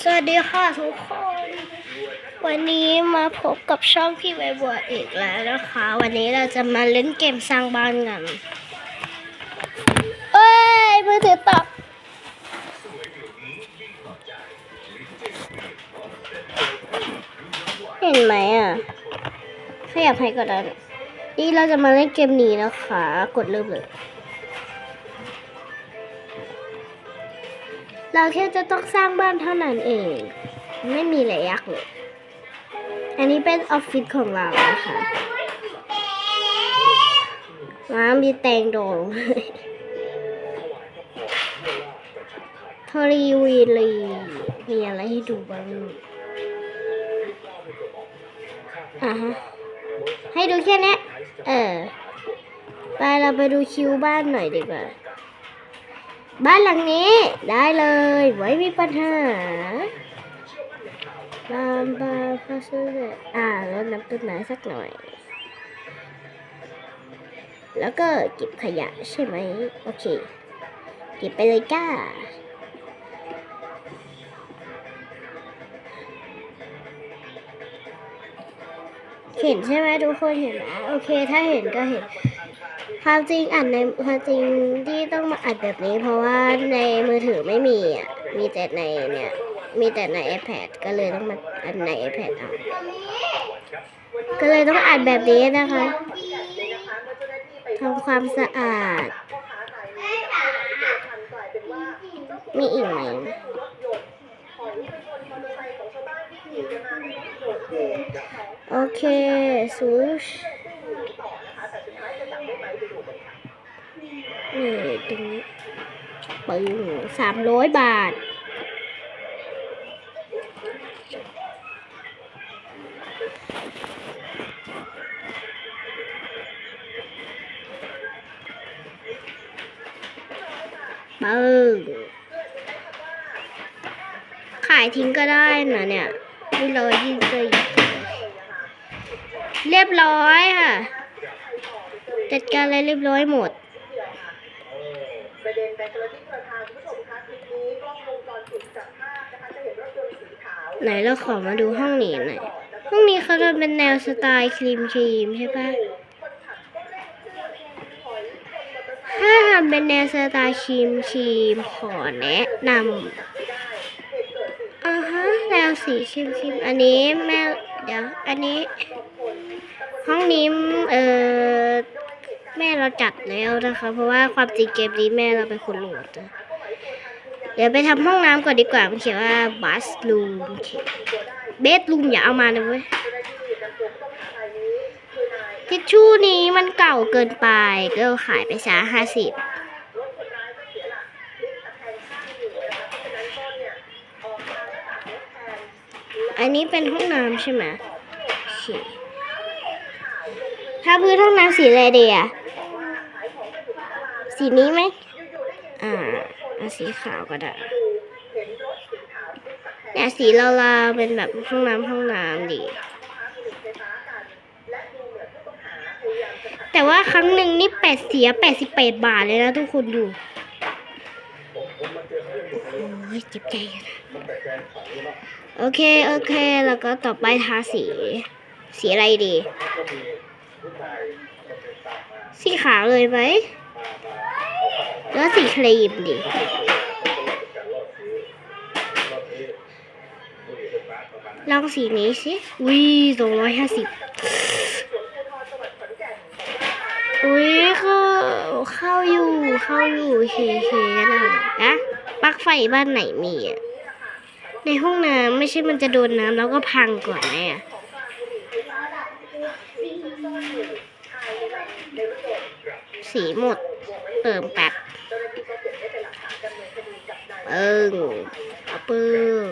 สวัสดีค่ะทุกคน วันนี้มาพบกับช่องพี่ใบบัวอีกแล้วนะคะ วันนี้เราจะมาเล่นเกมสร้างบ้านกัน เอ้ยมือถือตกเห็นไหมอะขยับให้ก็ได้นี่เราจะมาเล่นเกมนี้นะคะ กดเริ่มเลย เราแค่จะต้องสร้างบ้านเท่านั้นเอง ไม่มีอะไรยากเลย อันนี้เป็นออฟฟิศของเรานะคะว้าวมีแตงโดงทอรีวีลีมีอะไรให้ดูบ้างอะฮะ ให้ดูแค่นี้ เออ ไปเราไปดูคิวบ้านหน่อยดีกว่า บ้านหลังนี้ได้เลยไว้มีปัญหาบาบาพาซื้อเลยอ่าแล้วน้ำต้นไม้สักหน่อย แล้วก็เก็บขยะใช่ไหมโอเค เก็บไปเลยก้าเห็นใช่ไหมทุกคนเห็นไหมโอเค ถ้าเห็นก็เห็น ความจริงอัดในความจริงที่ต้องมาอัดแบบนี้ เพราะว่าในมือถือไม่มีอะมีแต่ในเนี่ย มีแต่ใน iPad ก็เลยต้องมาอัดใน iPad เอาก็เลยต้องอัดแบบนี้นะคะทำความสะอาด มีอีกไหมโอเคซูช นี่ตรงนี้ปึ้งสามร้อยบาท ปึ้งขายทิ้งก็ได้นะเนี่ยนี่เลยยิ่งเลยเรียบร้อยค่ะ จัดการอะไรเรียบร้อยหมด ประเด็นไปคนละทิศคนละทางคุณผู้ชมคะคลิปนี้กล้องวงจรปิดจับภาพนะคะจะเห็นรถยนต์สีขาวไหนเราขอมาดูห้องนี้หน่อยห้องนี้เขาทำเป็นแนวสไตล์ครีมครีมใช่ปะถ้าทำเป็นแนวสไตล์ครีมครีมขอแนะนำอ่าฮะแนวสีครีมครีมอันนี้แม่เดี๋ยวอันนี้ ห้องนี้เออ แม่เราจัดแล้วนะคะ เพราะว่าความจริงเกมนี้แม่เราเป็นคนโหลดนะเดี๋ยวไปทำห้องน้ำก่อนดีกว่ามันเขียนว่าบัสลูมเบสลูมอย่าเอามานะเว้ยทิชชู่นี้มันเก่าเกินไปก็ขายไปซะห้าสิบอันนี้เป็นห้องน้ำใช่ไหมถ้าพื้นห้องน้ำสีอะไรดีอะ สีนี้ไหมอ่าเอาสีขาวก็ได้เนี่ยสีลาๆเป็นแบบห้องน้ำห้องน้ำดี แต่ว่าครั้งหนึ่งนี่แปดเสียแปดสิบแปดบาทเลยนะทุกคนดูโอ้ยเจ็บใจนะโอเค โอเค แล้วก็ต่อไปทาสี สีอะไรดี สีขาวเลยไหม แล้วสีครีมดิลองสีนี้สิวิสองร้อยห้าสิบอุ้ยเข้าเข้าอยู่เข้าอยู่เฮเฮนะนะปลั๊กไฟบ้านไหนมีอะในห้องน้ำไม่ใช่มันจะโดนน้ำแล้วก็พังก่อนไหมอะสีหมด เติมแป๊บเอิงเอาปึ้ง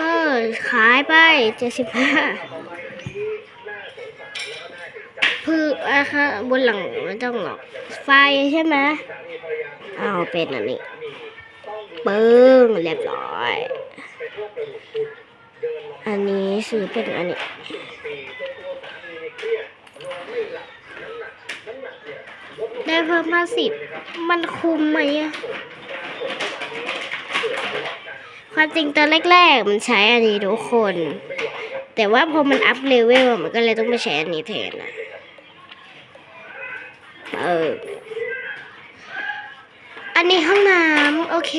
ก็ขายไปเจ็ดสิบห้าคืออะคะบนหลังไม่ต้องหรอก ไฟใช่ไหมเอาเป็นอันนี้ เบิ้งเรียบร้อย อันนี้ซื้อเป็นอันนี้ได้เพิ่มมาสิบมันคุ้มไหมความจริงตอนแรกๆ มันใช้อันนี้ทุกคน แต่ว่าพอมันอัพเลเวลมันก็เลยต้องไปใช้อันนี้แทนอะเออ อันนี้ห้องน้ำโอเค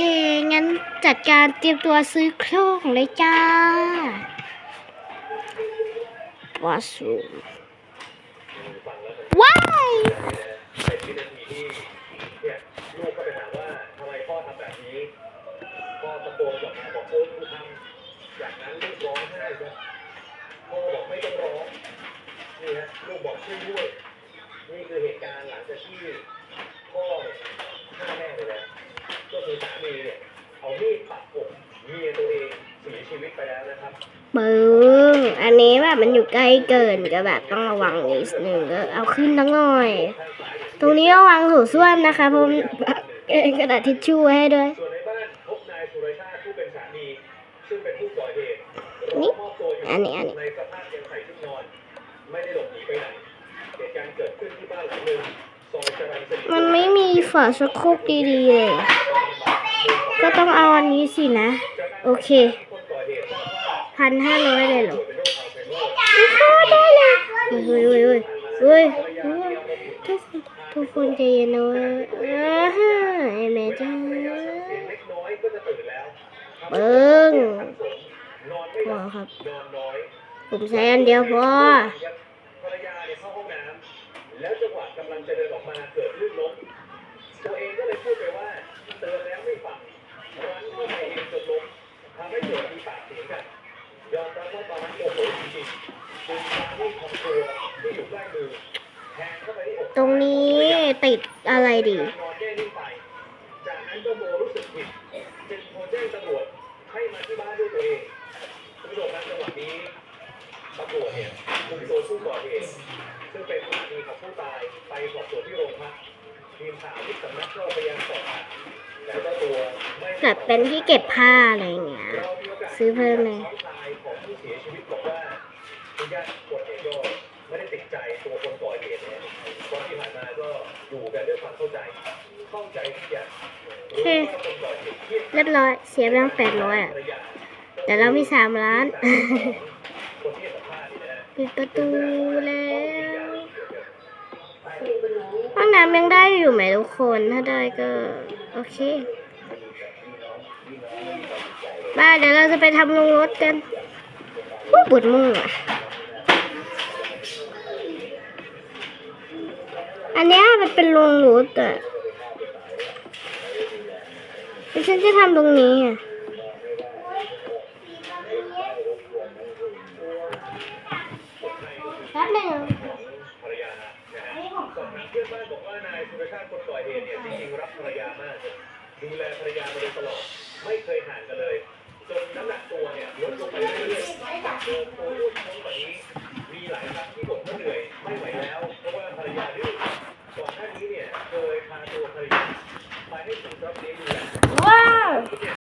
งั้นจัดการเตรียมตัวซื้อเครื่องเลยจ้าวาสูว้ายเป็นวินาทีที่เนี่ยลูกก็ไปถามว่าทำไมพ่อทำแบบนี้พ่อตะโกนกลับมาบอกโอ้ลูกทำจากนั้นลูกร้องไห้ครับพ่อบอกไม่ต้องร้องนี่ฮะลูกบอกช่วยด้วย นี่คือเหตุการณ์หลังจากที่พ่อ ฆ่าแม่ไปแล้วก็คือสามีเนี่ยเอามีดปักอกเมียตัวเองเสียชีวิตไปแล้วนะครับปึ้งอันนี้แบบมันอยู่ใกล้เกินก็แบบต้องระวังนิดนึงก็เอาขึ้นตั้งหน่อย ตรงนี้ระวังถูส้วมนะคะเพราะมันเอ่อกระดาษทิชชู่ไว้ให้ด้วย ส่วนในบ้านพบนายสุรชาติผู้เป็นสามีซึ่งเป็นผู้ก่อเหตุนี่รอมอบตัวอยู่อันนี้อันนี้ ในสภาพยังใส่ชุดนอน ไม่ได้หลบหนีไปไหนเหตุการณ์เกิดขึ้นที่บ้านหลังหนึ่ง มันไม่มีฝาชักโครกดีๆเลย ก็ต้องเอาอันนี้สินะ โอเคพันห้าร้อยเลยเหรอโคได้เลยเฮ้ยเฮ้ยเฮ้ยเฮ้ยทุกคนใจเย็นนะเว้ยอ่าไอ้แม่จ้าเสียงเล็กน้อยก็จะตื่นแล้วเบิ้งนอนไม่พอครับ ผมใช้อันเดียวพอ แล้วจังหวะกำลังจะเดินออกมาเกิดลื่นล้มตัวเองก็เลยพูดไปว่าเตือนแล้วไม่ฟังรั้นเข้าไปเองจนล้มทำให้เกิดมีปากเสียงกันยอมรับว่าตอนนั้นโมโหจริงๆจึงพามีดของตัวที่อยู่ใกล้มือแทงเข้าไปที่อกตรงนี้ติดอะไรดีนอนแน่นิ่งไปจากนั้นก็โมรู้สึกผิดจึงโทรแจ้งตำรวจให้มาที่บ้านด้วยตัวเองคุณผู้ชมครับจังหวะนี้ตำรวจเนี่ยคุมตัวผู้ก่อเหตุ ซึ่งเป็นสามีของผู้ตายไปสอบสวนที่โรงพักทีมข่าวที่สำนักโชคพยายามสอบถามแต่เจ้าตัวไม่ให้แบบเป็นที่เก็บผ้าอะไรอย่างเงี้ยเรามีโอกาสซื้อเพิ่มเลยน้องชายของผู้เสียชีวิตบอกว่าคุณญาติคนเองก็ไม่ได้ติดใจตัวคนก่อเหตุเนี่ยเพราะที่ผ่านมาก็อยู่กันด้วยความเข้าใจเข้าใจทุกอย่างรู้ว่าคนก่อเหตุเครียด เรียบร้อย เสียไปตั้งแปดร้อยอะภรรยาแต่เรามีสามล้าน คนที่ให้สัมภาษณ์นี่นะ ปิดประตูแล้ องน้ำยังได้อยู่ไหมทุกคน ถ้าได้ก็ โอเคบ้าเดี๋ยวเราจะไปทำลงรถกันอุ๊ยปวดมืออะอันนี้มันเป็นลงรถอะแล้วฉันจะทำตรงนี้อะ